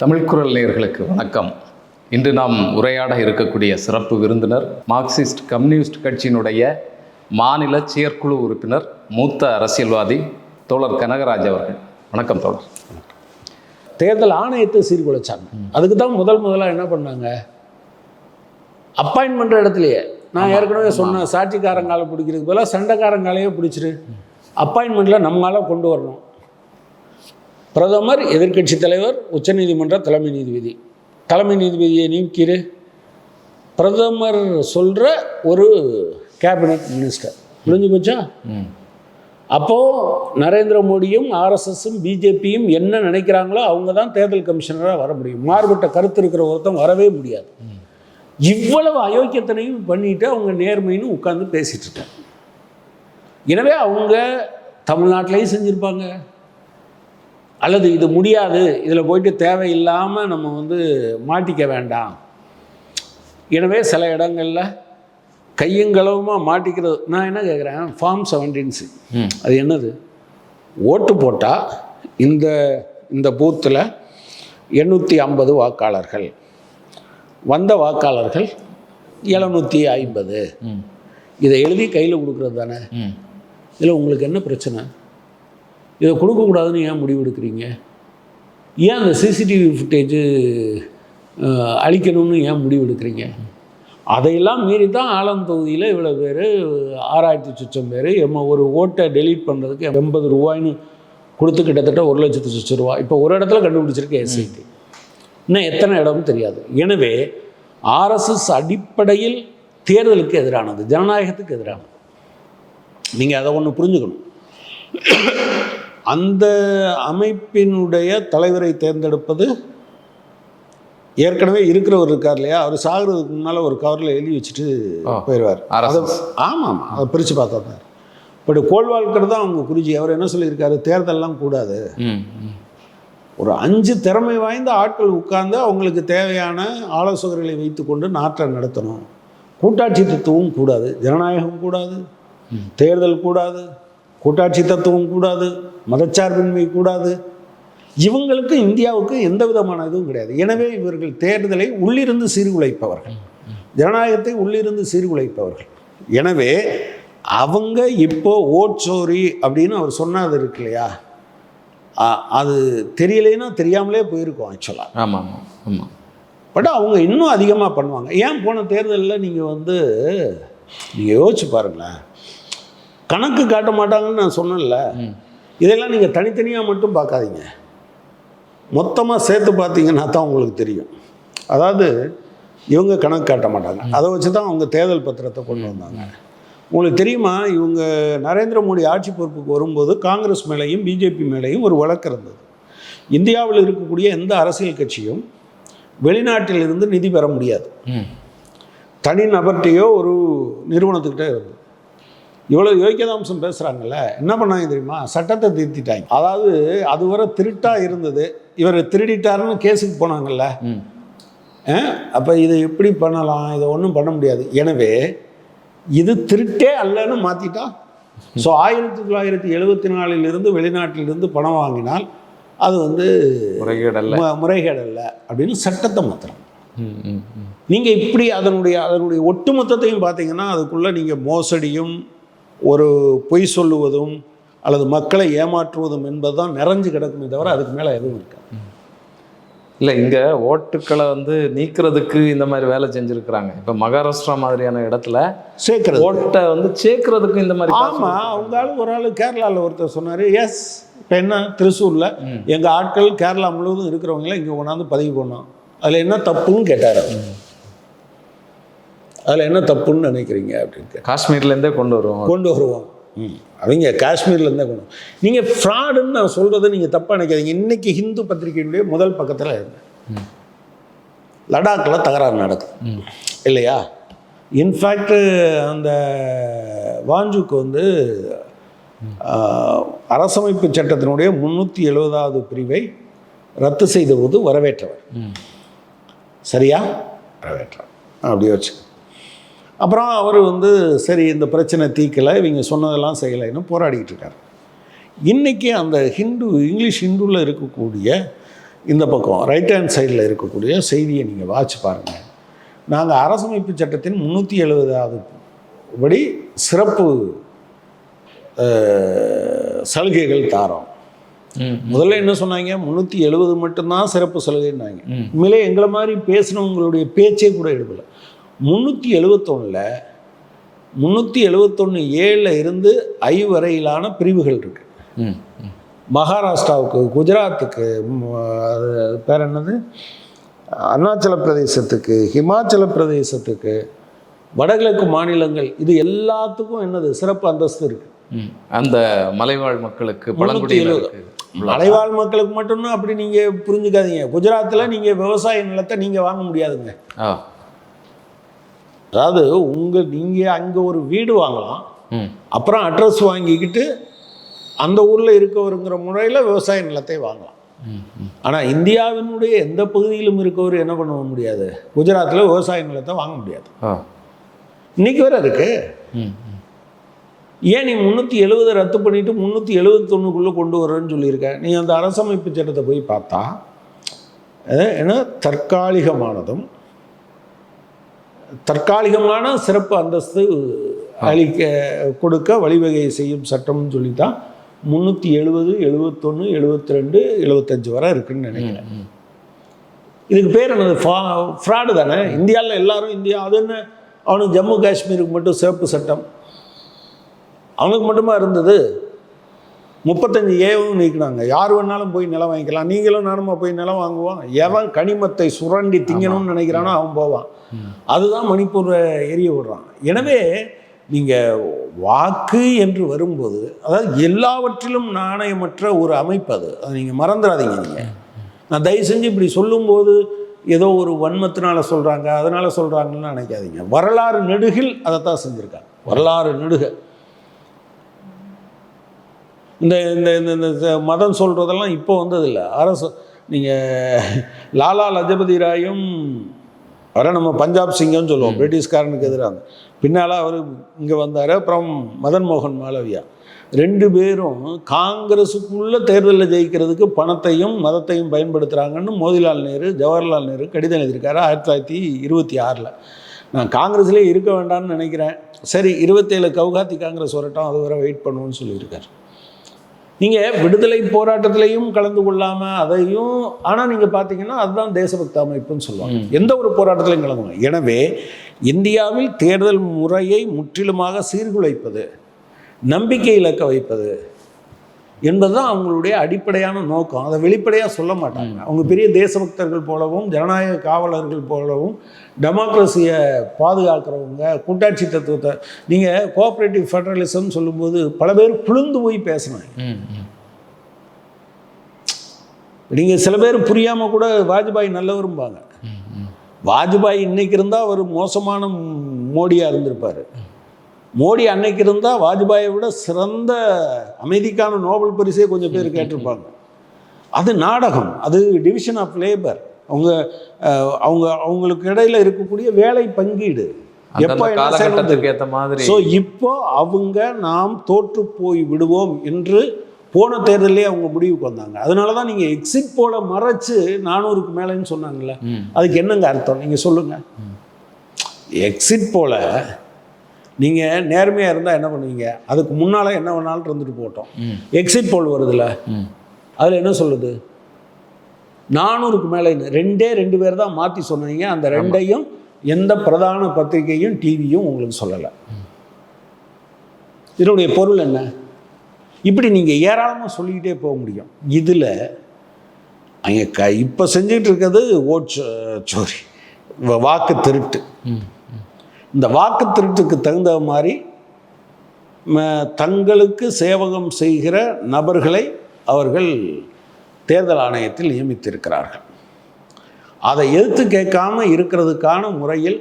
தமிழ் குரல் நேயர்களுக்கு வணக்கம். இன்று நாம் உரையாட இருக்கக்கூடிய சிறப்பு விருந்தினர் மார்க்சிஸ்ட் கம்யூனிஸ்ட் கட்சியினுடைய மாநில செயற்குழு உறுப்பினர் மூத்த அரசியல்வாதி தோழர் கனகராஜ் அவர்கள். வணக்கம் தோழர். தேர்தல் ஆணையத்தை சீர்குலைச்சாங்க. அதுக்கு தான் முதல் முதலாக என்ன பண்ணாங்க? அப்பாயின்ட் பண்ணுற இடத்துலையே. நான் ஏற்கனவே சொன்ன சாட்சிக்காரங்காலை பிடிக்கிறதுக்கு பதிலாக சண்டைக்காரங்காலையே பிடிச்சிரு. அப்பாயின்மெண்ட்டில் நம்மளால கொண்டு வரணும். பிரதமர் எதிர்க்கட்சி தலைவர் உச்சநீதிமன்ற தலைமை நீதிபதி. தலைமை நீதிபதியை நீக்கிரு பிரதமர் சொல்கிற ஒரு கேபினட் மினிஸ்டர் முடிஞ்சு போச்சா? அப்போது நரேந்திர மோடியும் ஆர்எஸ்எஸும் பிஜேபியும் என்ன நினைக்கிறாங்களோ அவங்க தான் தேர்தல் கமிஷனராக வர முடியும். மாறுபட்ட கருத்து இருக்கிற ஒருத்தன் வரவே முடியாது. இவ்வளவு அயோக்கியத்தனையும் பண்ணிட்டு அவங்க நேர்மைன்னு உட்கார்ந்து பேசிட்டு இருக்காங்க. எனவே அவங்க தமிழ்நாட்டிலையும் செஞ்சுருப்பாங்க. அல்லது இது முடியாது இதில் போயிட்டு தேவையில்லாமல் நம்ம வந்து மாட்டிக்க வேண்டாம். எனவே சில இடங்களில் கையங்களவுமா மாட்டிக்கிறது நான் என்ன கேட்குறேன் ஃபார்ம் செவன்டீன் சி ம். அது என்னது? ஓட்டு போட்டால் இந்த இந்த பூத்தில் எண்ணூற்றி ஐம்பது வாக்காளர்கள். வந்த வாக்காளர்கள் எழுநூற்றி ஐம்பது. இதை எழுதி கையில் கொடுக்குறது தானே? இதில் உங்களுக்கு என்ன பிரச்சனை? இதை கொடுக்கக்கூடாதுன்னு ஏன் முடிவு எடுக்கிறீங்க ஏன் அந்த சிசிடிவி ஃபுட்டேஜு அழிக்கணும்னு ஏன் முடிவு எடுக்கிறீங்க அதையெல்லாம் மீறி தான் ஆலம் தொகுதியில் இவ்வளோ பேர் ஆறாயிரத்தி சுச்சம் பேர் எம்ம ஒரு ஓட்டை டெலீட் பண்ணுறதுக்கு எண்பது ரூபாய்ன்னு கொடுத்து கிட்டத்தட்ட ஒரு லட்சத்து சுச்ச ரூபா. இப்போ ஒரு இடத்துல கண்டுபிடிச்சிருக்கு எஸ்ஐடி இன்னும் எத்தனை இடம்னு தெரியாது. எனவே ஆர்எஸ்எஸ் அடிப்படையில் தேர்தலுக்கு எதிரானது ஜனநாயகத்துக்கு எதிரானது. நீங்கள் அதை ஒன்று புரிஞ்சுக்கணும். அந்த அமைப்பினுடைய தலைவரை தேர்ந்தெடுப்பது ஏற்கனவே இருக்கிறவர் இருக்கார் இல்லையா? அவர் சாகிறதுக்கு முன்னால் ஒரு கவரில் எழுதி வச்சுட்டு. போயிடுவார் RSS. ஆமாம் ஆமாம். அதை பிரித்து பார்த்தா தான் பட் கோல்வால்கர் தான் அவங்க குருஜி அவர் என்ன சொல்லியிருக்காரு? தேர்தல்லாம் கூடாது. ஒரு அஞ்சு திறமை வாய்ந்த ஆட்கள் உட்கார்ந்து அவங்களுக்கு தேவையான ஆலோசகர்களை வைத்துக்கொண்டு நாட்டை நடத்தணும். கூட்டாட்சி தத்துவம் கூடாது. ஜனநாயகம் கூடாது. தேர்தல் கூடாது. கூட்டாட்சி தத்துவம் கூடாது. மதச்சார்பின்மை கூடாது. இவங்களுக்கு இந்தியாவுக்கு எந்த விதமான இதுவும் கிடையாது. எனவே இவர்கள் தேர்தலை உள்ளிருந்து சீர்குலைப்பவர்கள். ஜனநாயகத்தை உள்ளிருந்து சீர்குலைப்பவர்கள். எனவே அவங்க இப்போ ஓட்சோரி அப்படின்னு அவர் சொன்னது இருக்கு இல்லையா? அது தெரியலைன்னா தெரியாமலே போயிருக்கோம் ஆக்சுவலாக ஆமாம் ஆமாம் ஆமாம். பட் அவங்க இன்னும் அதிகமாக பண்ணுவாங்க. ஏன் போன தேர்தலில் நீங்கள் வந்து நீங்கள் யோசிச்சு பாருங்களேன். கணக்கு காட்ட மாட்டாங்கன்னு நான் சொன்னேன்ல. இதெல்லாம் நீங்கள் தனித்தனியாக மட்டும் பார்க்காதீங்க. மொத்தமாக சேர்த்து பார்த்தீங்கன்னா தான் உங்களுக்கு தெரியும். அதாவது இவங்க கணக்கு காட்ட மாட்டாங்க. அதை வச்சு தான் அவங்க தேர்தல் பத்திரத்தை கொண்டு வந்தாங்க. உங்களுக்கு தெரியுமா இவங்க நரேந்திர மோடி ஆட்சி பொறுப்புக்கு வரும்போது காங்கிரஸ் மேலேயும் பிஜேபி மேலேயும் ஒரு வழக்கு இருந்தது. இந்தியாவில் இருக்கக்கூடிய எந்த அரசியல் கட்சியும் வெளிநாட்டில் இருந்து நிதி பெற முடியாது. தனி நபர்கிட்டயோ ஒரு நிறுவனத்துக்கிட்ட இருந்தது இவ்வளோ யோக்கியதாம்சம் பேசுகிறாங்கல்ல என்ன பண்ணாங்க தெரியுமா? சட்டத்தை திருத்திட்டாங்க. அதாவது அதுவரை திருட்டா இருந்தது. இவர் திருடிட்டாருன்னு கேஸுக்கு போனாங்கல்ல. அப்போ இதை எப்படி பண்ணலாம்? இதை ஒன்றும் பண்ண முடியாது. எனவே இது திருட்டே அல்லன்னு மாற்றிட்டா ஸோ ஆயிரத்தி தொள்ளாயிரத்தி எழுபத்தி நாலிலிருந்து வெளிநாட்டிலிருந்து பணம் வாங்கினால் அது வந்து முறைகேடல்ல. மு- முறைகேடு அல்ல அப்படின்னு சட்டத்தை மாற்றுறாங்க ம் ம் ம். நீங்கள் இப்படி அதனுடைய அதனுடைய ஒட்டுமொத்தத்தையும் பார்த்தீங்கன்னா அதுக்குள்ளே நீங்கள் மோசடியும் ஒரு பொய் சொல்லுவதும் அல்லது மக்களை ஏமாற்றுவதும் என்பது தான் நிறைஞ்சு கிடக்குமே தவிர அதுக்கு மேலே எதுவும் இருக்காது. இல்லை இங்கே ஓட்டுக்களை வந்து நீக்கிறதுக்கு இந்த மாதிரி வேலை செஞ்சுருக்கிறாங்க. இப்போ மகாராஷ்டிரா மாதிரியான இடத்துல சேர்க்கறது. ஓட்டை வந்து சேர்க்கறதுக்கு இந்த மாதிரி ஆமாம் அவங்க ஆளு ஒரு ஆள் கேரளாவில் ஒருத்தர் சொன்னார் எஸ் இப்போ என்ன? திருசூரில் எங்கள் ஆட்கள் கேரளா முழுவதும் இருக்கிறவங்கள இங்கே கொண்டாந்து பதிவு பண்ணோம். அதில் என்ன தப்புன்னு கேட்டார் அதில் என்ன தப்புன்னு நினைக்கிறீங்க அப்படின்னு கேட்டார். காஷ்மீர்லேருந்தே கொண்டு வருவோம். கொண்டு வருவோம். ம். அவங்க காஷ்மீர்லேருந்தே கொண்டு. நீங்கள் ஃப்ராடுன்னு நான் சொல்கிறத நீங்கள் தப்பாக நினைக்காதீங்க. இன்றைக்கி ஹிந்து பத்திரிகையினுடைய முதல் பக்கத்தில் இருந்தேன் லடாக்கில் தகராறு நடக்குது. இல்லையா? இன்ஃபேக்ட் அந்த வாஞ்சுக்கு வந்து அரசமைப்பு சட்டத்தினுடைய முந்நூற்றி எழுபதாவது பிரிவை ரத்து செய்த போது வரவேற்றவர். ம். சரியா? வரவேற்றவர். அப்படியே வச்சு அப்புறம் அவர் வந்து சரி இந்த பிரச்சனை தீர்க்கலை இவங்க சொன்னதெல்லாம் செய்யலைன்னு போராடிக்கிட்டு இருக்காரு. இன்றைக்கி அந்த ஹிந்து இங்கிலீஷ் ஹிந்துவில் இருக்கக்கூடிய இந்த பக்கம் ரைட் ஹேண்ட் சைடில் இருக்கக்கூடிய செய்தியை நீங்கள் வாட்ச் பாருங்கள் நாங்கள் அரசமைப்பு சட்டத்தின் முந்நூற்றி எழுபதாவது படி சிறப்பு சலுகைகள் தாரோம். முதல்ல என்ன சொன்னாங்க? முந்நூற்றி எழுபது மட்டும்தான் சிறப்பு சலுகைன்னாங்க. உண்மையிலே எங்களை மாதிரி பேசினவங்களுடைய பேச்சே கூட எடுக்கல. முந்நூற்றி எழுபத்தொன்னில் முந்நூற்றி எழுபத்தொன்று ஏழில் இருந்து ஐ வரையிலான பிரிவுகள் ம் மகாராஷ்டிராவுக்கு குஜராத்துக்கு அது பேர் என்னது? அருணாச்சல பிரதேசத்துக்கு ஹிமாச்சல பிரதேசத்துக்கு வடகிழக்கு மாநிலங்கள் இது எல்லாத்துக்கும் என்னது? சிறப்பு அந்தஸ்து இருக்குது ம். அந்த மலைவாழ் மக்களுக்கு பழங்குடியினருக்கு மலைவாழ் மக்களுக்கு மட்டும்தான் அப்படி நீங்கள் புரிஞ்சுக்காதீங்க. குஜராத்தில் நீங்கள் விவசாய நிலத்தை நீங்கள் வாங்க முடியாதுங்க. ஆ. அதாவது உங்கள் நீங்கள் அங்கே ஒரு வீடு வாங்கலாம். அப்புறம் அட்ரஸ் வாங்கிக்கிட்டு அந்த ஊரில் இருக்கவருங்கிற முறையில் விவசாய நிலத்தை வாங்கலாம். ஆனால் இந்தியாவினுடைய எந்த பகுதியிலும் இருக்கவர் என்ன பண்ண முடியாது? குஜராத்தில் விவசாய நிலத்தை வாங்க முடியாது. இன்னைக்கு வேற இருக்கு. ஏன் நீ முந்நூற்றி எழுபதை ரத்து பண்ணிட்டு முந்நூற்றி எழுபத்தொன்னுக்குள்ளே கொண்டு வரேன்னு சொல்லியிருக்க? நீ அந்த அரசமைப்பு சட்டத்தை போய் பார்த்தா என்ன தற்காலிகமானதும் தற்காலிகமான சிறப்பு அந்தஸ்து அளிக்க கொடுக்க வழிவகை செய்யும் சட்டம்னு சொல்லி தான் முந்நூற்றி எழுபது எழுபத்தொன்று எழுபத்தி ரெண்டு எழுபத்தஞ்சு வரை இருக்குன்னு நினைக்கிறேன். இதுக்கு பேர் என்னது? ஃபா ஃப்ராடு தானே? இந்தியாவில் எல்லாரும் இந்தியா அது என்ன? அவனுக்கு ஜம்மு காஷ்மீருக்கு மட்டும் சிறப்பு சட்டம். அவனுக்கு மட்டுமா இருந்தது? முப்பத்தஞ்சு ஏவும் நீக்கினாங்க. யார் வேணாலும் போய் நிலம் வாங்கிக்கலாம். நீங்களும் நானுமா போய் நிலம் வாங்குவான் எவன் கனிமத்தை சுரண்டி திங்கணும்னு நினைக்கிறானோ அவன் போவான். அதுதான் மணிப்பூரை எரிய விடுறான். எனவே நீங்கள் வாக்கு என்று வரும்போது அதாவது எல்லாவற்றிலும் நாணயமற்ற ஒரு அமைப்பு அது. அதை நீங்கள் மறந்துடாதீங்க நீங்கள் நான் தயவு செஞ்சு இப்படி சொல்லும்போது ஏதோ ஒரு வன்மத்தினால சொல்கிறாங்க அதனால சொல்கிறாங்கன்னு நினைக்காதீங்க. வரலாறு நெடுகில் அதைத்தான் செஞ்சுருக்காங்க. வரலாறு நெடுக. இந்த இந்த இந்த மதம் சொல்கிறதெல்லாம் இப்போ வந்ததில்லை. அரசு நீங்கள் லாலா லஜபதி ராயும் அவரை நம்ம பஞ்சாப் சிங்கம்னு சொல்லுவோம் பிரிட்டிஷ்காரனுக்கு எதிராக. பின்னால் அவர் இங்கே வந்தார் அப்புறம் மதன் மோகன் மாளவியா. ரெண்டு பேரும் காங்கிரஸுக்குள்ள தேர்தலில் ஜெயிக்கிறதுக்கு பணத்தையும் மதத்தையும் பயன்படுத்துகிறாங்கன்னு மோதிலால் நேரு ஜவஹர்லால் நேரு கடிதம் எழுதியிருக்காரு ஆயிரத்தி தொள்ளாயிரத்தி இருபத்தி ஆறில். நான் காங்கிரஸ்லேயே இருக்க வேண்டாம்னு நினைக்கிறேன். சரி இருபத்தேழு கவுகாத்தி காங்கிரஸ் வரட்டும் அது வரை வெயிட் பண்ணுவோன்னு சொல்லியிருக்காரு. நீங்கள் விடுதலை போராட்டத்திலையும் கலந்து கொள்ளாமல் அதையும் ஆனால் நீங்கள் பார்த்தீங்கன்னா அதுதான் தேசபக்த அமைப்புன்னு சொல்லுவாங்க. எந்த ஒரு போராட்டத்திலையும் கலந்து எனவே இந்தியாவில் தேர்தல் முறையை முற்றிலுமாக சீர்குலைப்பது நம்பிக்கை இழக்க வைப்பது என்பதுதான் அவங்களுடைய அடிப்படையான நோக்கம். அதை வெளிப்படையாக சொல்ல மாட்டாங்க. அவங்க பெரிய தேசபக்தர்கள் போலவும் ஜனநாயக காவலர்கள் போலவும் டெமோக்ரஸியை பாதுகாக்கிறவங்க கூட்டாட்சி தத்துவத்தை நீங்கள் கோஆப்ரேட்டிவ் ஃபெடரலிசம் சொல்லும்போது பல பேர் புழுந்து போய் பேசினாங்க. நீங்கள் சில பேர் புரியாமல் கூட வாஜ்பாய் நல்லவரும்பாங்க. வாஜ்பாய் இன்னைக்கு இருந்தால் அவர் மோசமான மோடியாக இருந்திருப்பார். மோடி அன்னைக்கு இருந்தால் வாஜ்பாயை விட சிறந்த அமைதிக்கான நோபல் பரிசே கொஞ்சம் பேர் கேட்டிருப்பாங்க. அது நாடகம். அது டிவிஷன் ஆஃப் லேபர் அவங்க அவங்க அவங்களுக்கு இடையில இருக்கக்கூடிய வேலை பங்கீடு. ஏத்த மாதிரி ஸோ இப்போ அவங்க நாம் தோற்று போய் விடுவோம் என்று போன தேர்தலே அவங்க முடிவுக்கு வந்தாங்க. அதனால தான் நீங்கள் எக்ஸிட் போல மறைச்சு நானூறுக்கு மேலேன்னு சொன்னாங்கல்ல. அதுக்கு என்னங்க அர்த்தம்? நீங்கள் சொல்லுங்கள் எக்ஸிட் போல நீங்கள் நேர்மையாக இருந்தால் என்ன பண்ணுவீங்க? அதுக்கு முன்னால் என்ன வேணாலும் இருந்துட்டு போட்டோம் எக்ஸிட் போல் வருதுல்ல? அதில் என்ன சொல்லுது? நானூறுக்கு மேலே ரெண்டே ரெண்டு பேர் தான் மாற்றி சொன்னீங்க. அந்த ரெண்டையும் எந்த பிரதான பத்திரிகையும் டிவியும் உங்களுக்கு சொல்லலை. இதனுடைய பொருள் என்ன? இப்படி நீங்கள் ஏராளமாக சொல்லிக்கிட்டே போக முடியும். இதில் அங்கே க இப்போ செஞ்சுட்டு இருக்கிறது ஓட் சோ- சோரி வ- வாக்கு திருட்டு. இந்த வாக்கு திருட்டுக்கு தகுந்த மாதிரி தங்களுக்கு சேவகம் செய்கிற நபர்களை அவர்கள் தேர்தல் ஆணையத்தில் நியமித்திருக்கிறார்கள். அதை எதிர்த்து கேட்காம இருக்கிறதுக்கான முறையில்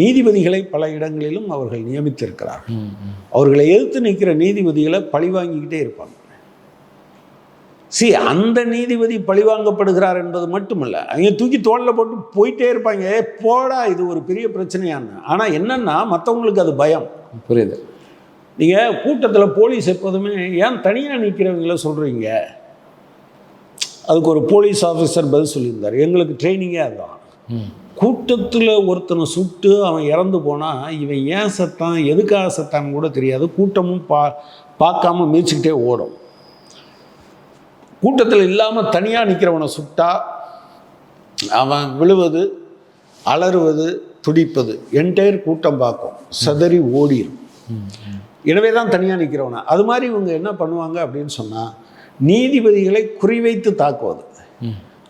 நீதிபதிகளை பல இடங்களிலும் அவர்கள் நியமித்திருக்கிறார்கள். அவர்களை எதிர்த்து நிற்கிற நீதிபதிகளை பழிவாங்கிக்கிட்டே இருப்பாங்க. சி அந்த நீதிபதி பழிவாங்கப்படுகிறார் என்பது மட்டுமல்ல. அவங்க தூக்கி தோளில் போட்டு போயிட்டே இருப்பாங்க. "ஏய், போடா இது ஒரு பெரிய பிரச்சனையான்னு. ஆனால் என்னன்னா மற்றவங்களுக்கு அது பயம். புரியுது. நீங்கள் கூட்டத்தில் போலீஸ் எப்போதுமே ஏன் தனியாக நிற்கிறவங்கள சொல்கிறீங்க அதுக்கு ஒரு போலீஸ் ஆஃபீஸர் பதில் சொல்லியிருந்தார். எங்களுக்கு ட்ரைனிங்கே அதுதான் கூட்டத்தில் ஒருத்தனை சுட்டு அவன் இறந்து போனால் இவன் ஏன் செத்தான் எதுக்காக செத்தான்னு கூட தெரியாது. கூட்டமும் பா பார்க்காம மிதிச்சுக்கிட்டே ஓடும். கூட்டத்தில் இல்லாமல் தனியாக நிற்கிறவனை சுட்டா அவன் விழுவது அலறுவது துடிப்பது என்டையர் கூட்டம் பார்க்கும். சதறி ஓடிடும் எனவே தான் தனியாக நிற்கிறவனை அது மாதிரி இவங்க என்ன பண்ணுவாங்க அப்படின்னு சொன்னால் நீதிபதிகளை குறிவைத்து தாக்குவது.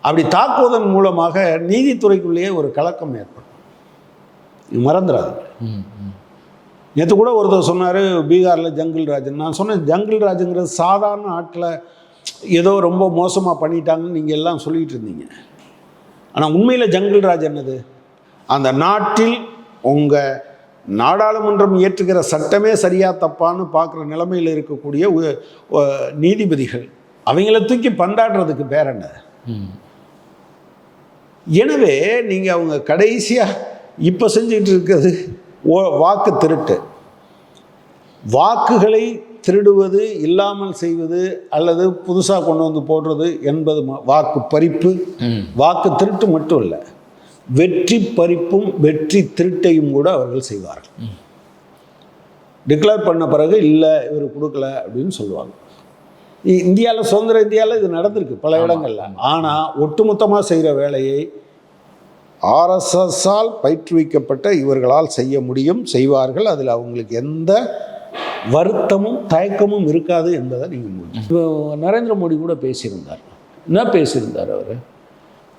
அப்படி தாக்குவதன் மூலமாக நீதித்துறைக்குள்ளேயே ஒரு கலக்கம் ஏற்படும். மறந்துடாது நேற்று கூட ஒருத்தர் சொன்னார் பீகாரில் ஜங்கிள் ராஜன். நான் சொன்னேன் ஜங்கிள் ராஜுங்கிறது சாதாரண ஆட்களை ஏதோ ரொம்ப மோசமாக பண்ணிட்டாங்கன்னு நீங்கள் எல்லாம் சொல்லிட்டு இருந்தீங்க. ஆனால் உண்மையில் ஜங்கிள் ராஜ் என்னது? அந்த நாட்டில் உங்கள் நாடாளுமன்றம் இயற்றுகிற சட்டமே சரியா தப்பான்னு பார்க்குற நிலைமையில் இருக்கக்கூடிய நீதிபதிகள் அவங்கள தூக்கி பந்தாடுறதுக்கு பேர் என்ன? எனவே நீங்கள் அவங்க கடைசியாக இப்போ செஞ்சுட்டு இருக்கிறது வாக்கு திருட்டு. வாக்குகளை திருடுவது இல்லாமல் செய்வது அல்லது புதுசாக கொண்டு வந்து போடுறது என்பது வாக்கு பறிப்பு. வாக்கு திருட்டு மட்டும் இல்லை. வெற்றி பறிப்பும் வெற்றி திருட்டையும் கூட அவர்கள் செய்வார்கள். டிக்ளேர் பண்ண பிறகு இல்லை இவர் கொடுக்கல அப்படின்னு சொல்லுவாங்க. இந்தியாவில் சுதந்திர இந்தியாவில் இது நடந்திருக்கு பல இடங்கள்ல. ஆனால் ஒட்டுமொத்தமாக செய்கிற வேலையை ஆர்எஸ்எஸ்ஸால் பயிற்றுவிக்கப்பட்ட இவர்களால் செய்ய முடியும் செய்வார்கள். அதில் அவங்களுக்கு எந்த வருத்தமும் தயக்கமும் இருக்காது என்பதை நீங்கள் இப்போ நரேந்திர மோடி கூட பேசியிருந்தார். என்ன பேசியிருந்தார் அவர்?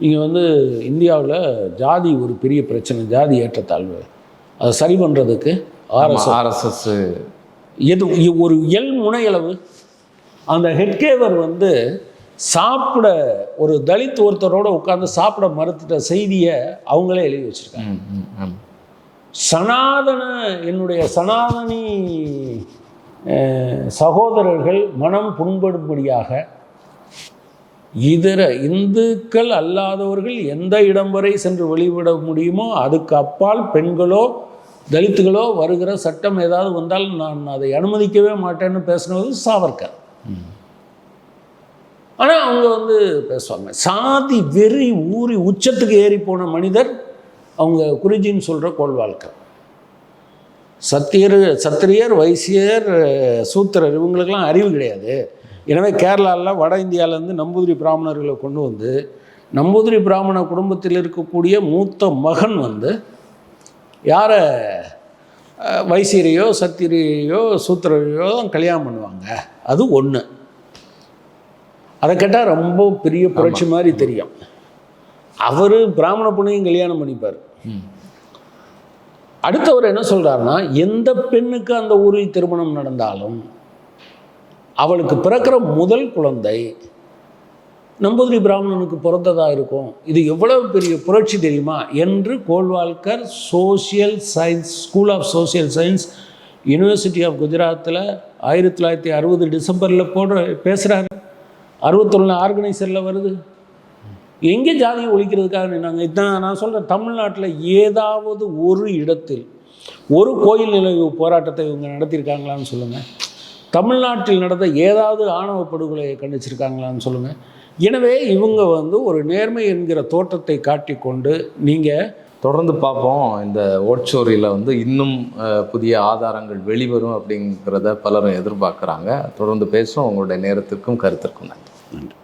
இங்கே வந்து இந்தியாவில் ஜாதி ஒரு பெரிய பிரச்சனை ஜாதி ஏற்றத்தாழ்வு. அதை சரி பண்ணுறதுக்கு ஆர்எஸ் ஆர்எஸ்எஸ் எது ஒரு எல் முனையளவு. அந்த ஹெட்கேவர் வந்து சாப்பிட ஒரு தலித் ஒருத்தரோட உட்கார்ந்து சாப்பிட மறுத்துட்ட செய்தியை அவங்களே எழுதி வச்சிருக்காங்க. சனாதன என்னுடைய சனாதனி சகோதரர்கள் மனம் புண்படும்படியாக இதர இந்துக்கள் அல்லாதவர்கள் எந்த இடம் வரை சென்று வெளிவிட முடியுமோ அதுக்கு அப்பால் பெண்களோ தலித்துகளோ வருகிற சட்டம் ஏதாவது வந்தால் நான் அதை அனுமதிக்கவே மாட்டேன்னு பேசுனது சாவர்கர். ஆனால் அவங்க வந்து பேசுவாங்க சாதி வெறி ஊறி உச்சத்துக்கு ஏறி போன மனிதர் அவங்க குருஜின்னு சொல்கிற கோல்வாழ்க்கர் சத்தியர் சத்திரியர் வைசியர் சூத்திரர் இவங்களுக்கெல்லாம் அறிவு கிடையாது. எனவே கேரளாவில் வட இந்தியாவிலேருந்து நம்பூதிரி பிராமணர்களை கொண்டு வந்து நம்பூதிரி பிராமண குடும்பத்தில் இருக்கக்கூடிய மூத்த மகன் வந்து யாரை வைசியரையோ சத்திரியரையோ சூத்திரரையோ தான் கல்யாணம் பண்ணுவாங்க. அது ஒன்று அதை கேட்டால் ரொம்ப பெரிய புரட்சி மாதிரி தெரியும். அவர் பிராமண பொண்ணையும் கல்யாணம் பண்ணிப்பார். அடுத்தவர் என்ன சொல்கிறாருன்னா எந்த பெண்ணுக்கு அந்த ஊரில் திருமணம் நடந்தாலும் அவளுக்கு பிறக்கிற முதல் குழந்தை நம்பூதிரி பிராமணனுக்கு பிறந்ததாக இருக்கும். இது எவ்வளவு பெரிய புரட்சி தெரியுமா? என்று Golwalkar social science school of social science university of குஜராத்தில் ஆயிரத்தி தொள்ளாயிரத்தி அறுபது டிசம்பரில் போடுற பேசுகிறாரு அறுபத்தொன்னு ஆர்கனைசரில் வருது. எங்கே ஜாதியை ஒழிக்கிறதுக்காக நின்னாங்க? இதான் நான் சொல்கிறேன் தமிழ்நாட்டில் ஏதாவது ஒரு இடத்தில் ஒரு கோயில் நிலவு போராட்டத்தை இவங்க நடத்தியிருக்காங்களான்னு சொல்லுங்கள் தமிழ்நாட்டில் நடந்த ஏதாவது ஆணவ படுகொலையை கண்டிச்சிருக்காங்களான்னு சொல்லுங்கள் எனவே இவங்க வந்து ஒரு நேர்மை என்கிற தோற்றத்தை காட்டிக்கொண்டு நீங்கள் தொடர்ந்து பார்ப்போம். இந்த ஓட்சோரியில் வந்து இன்னும் புதிய ஆதாரங்கள் வெளிவரும் அப்படிங்கிறத பலரும் எதிர்பார்க்குறாங்க. தொடர்ந்து பேசும் உங்களுடைய நேரத்திற்கும் கருத்திற்கும் நன்றி. நன்றி.